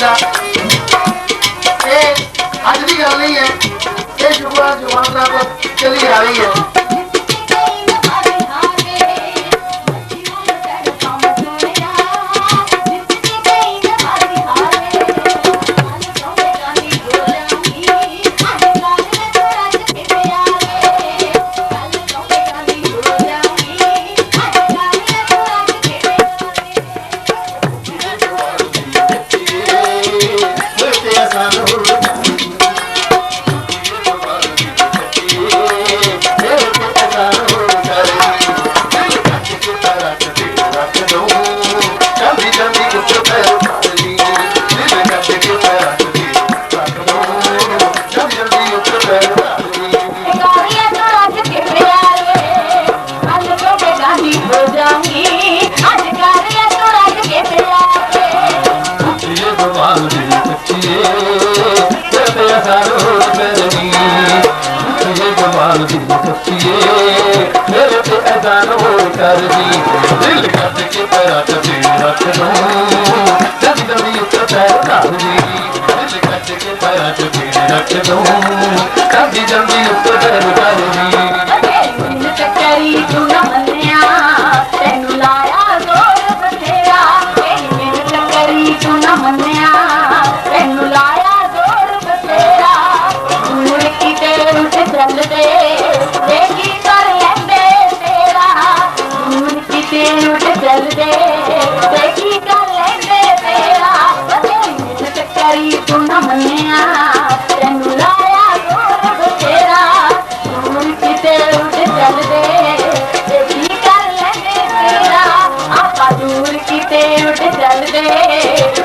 ਹੁੰਦਾ ਇਹ ਅੱਜ ਦੀ ਗੱਲ ਨਹੀਂ ਹੈ। ਇਹ ਜੁਗਾਂ ਜੁਗਾਂ ਦਾ ਚੱਲੀ ਆ ਰਹੀ ਹੈ। ਕਰਦੀ ਦਿਲ ਕੱਟ ਕੇ ਪੈਰਾਂ ਤੇ ਰੱਖ ਦੂੰ ਜਦ ਦਮੀ ਉੱਤੇ ਪੈਰ ਧਾਰਦੀ ਦਿਲ ਕੱਟ ਕੇ ਪੈਰਾਂ ਤੇ ਰੱਖ ਦੂੰ ਕਦੀ ਜਲਦੀ ਉੱਤੇ ਪੈਰ ਉੱਠ ਚੱਲਦੇ ਕਰ ਲੈਂਦੇ ਤੇਰਾ ਤੇਰੀ ਚੱਕਰੀ ਤੂੰ ਨਾ ਮੰਨਿਆ। ਤੈਨੂੰ ਲਾਇਆ ਜ਼ੋਰ ਬਥੇਰਾ ਤੂੰ ਕਿਤੇ ਉੱਠ ਚੱਲਦੇ ਤੇ ਕਰ ਲੈਂਦੇ ਤੇਰਾ। ਆਪਾਂ ਦੂਰ ਕਿਤੇ ਉੱਠ ਚੱਲਦੇ।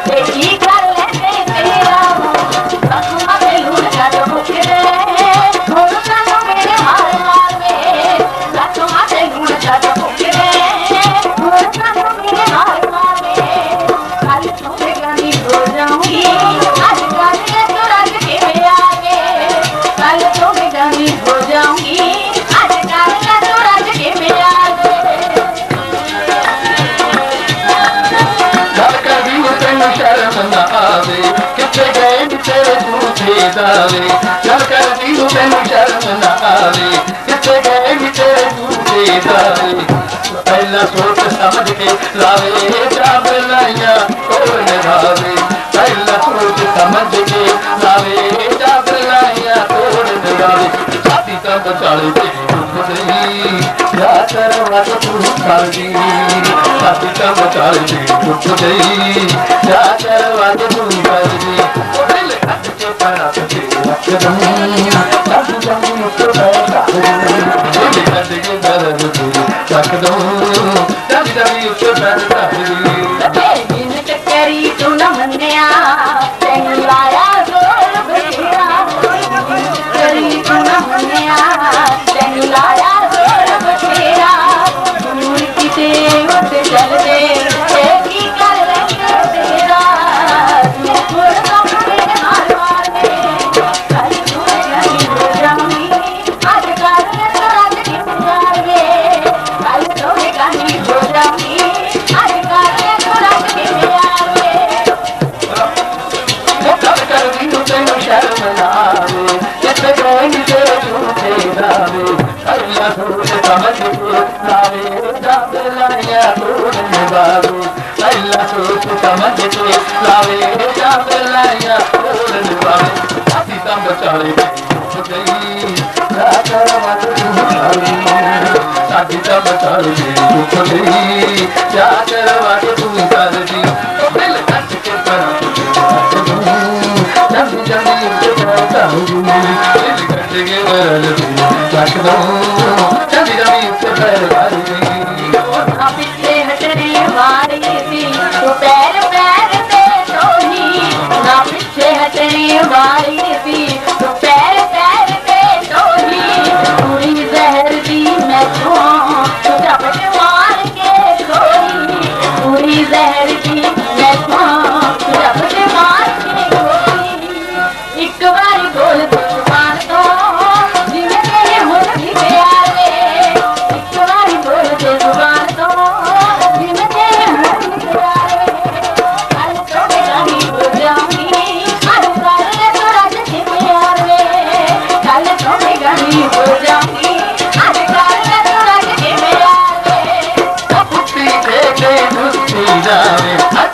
ਨੂੰ ਸ਼ਰਮ ਨਾ ਆਵੇ ਕਿੱਥੇ ਗਏ ਤੇਰੇ ਝੂਠੇ ਦਾਵੇ ਗੱਲ ਕਰਦੀ ਨੂੰ ਤੈਨੂੰ ਸ਼ਰਮ ਨਾ ਆਵੇ ਕਿੱਥੇ ਗਏ ਤੇਰੇ ਝੂਠੇ ਦਾਵੇ ਪਹਿਲਾਂ ਸੋਚ ਸਮਝ ਕੇ ਲਾਵੇ ਚਾਬ ਲਾਈਆਂ ਕੋਲ ਨਿਭਾਵੇ ਪਹਿਲਾਂ ਸੋਚ ਸਮਝ ਕੇ ਲਾਵੇ ਚਾਬ ਲਾਈਆਂ ਕੋਲ ਨਿਭਾਵੇ ਸਾਡੀ ਤਾਂ ਬਚਾਲੇ ਤੇ ਡੁੱਬ جا تر واچو کالجي ستي تا ماچي گنت جي ਅੱਲਾ ਸੋਚ ਸਮਝ ਕੇ ਲਾਵੇ ਜਦ ਲਾਇਆ ਤੋੜ ਨਿਭਾਵੇ ਸਾਡੀ ਤਾਂ ਬਚਾਲੇ ਤੇ ਗਈ ਰਾਤ ਰਾਤ ਤੂੰ ਸਾਡੀ ਤਾਂ ਬਚਾਲੇ ਤੇ ਗਈ ਰਾਤ ਰਾਤ ਤੂੰ ਕਰਦੀ ਦਿਲ ਕੱਟ ਕੇ ਪਰਾਂ ਜੰਮੀ ਜੰਮੀ ਉੱਤੇ ਬੈਠਾਂਗੀ ਦਿਲ ਕੱਟ ਕੇ ਬਰਲ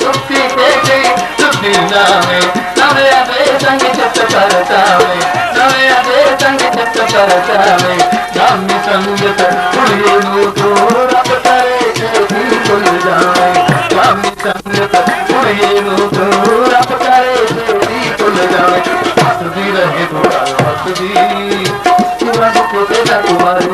छुट्टी दे गई छुट्टी नावे नवे अवे संग चित करतावे नवे अवे संग चित करतावे जामी संगत कुड़िए नु तो रब करे छेती कुल जावे जामी संगत कुड़िए नु तो रब करे छेती कुल जावे हसदी रहे थोड़ा हसदी पूरा दुख दे ना तुम्हारी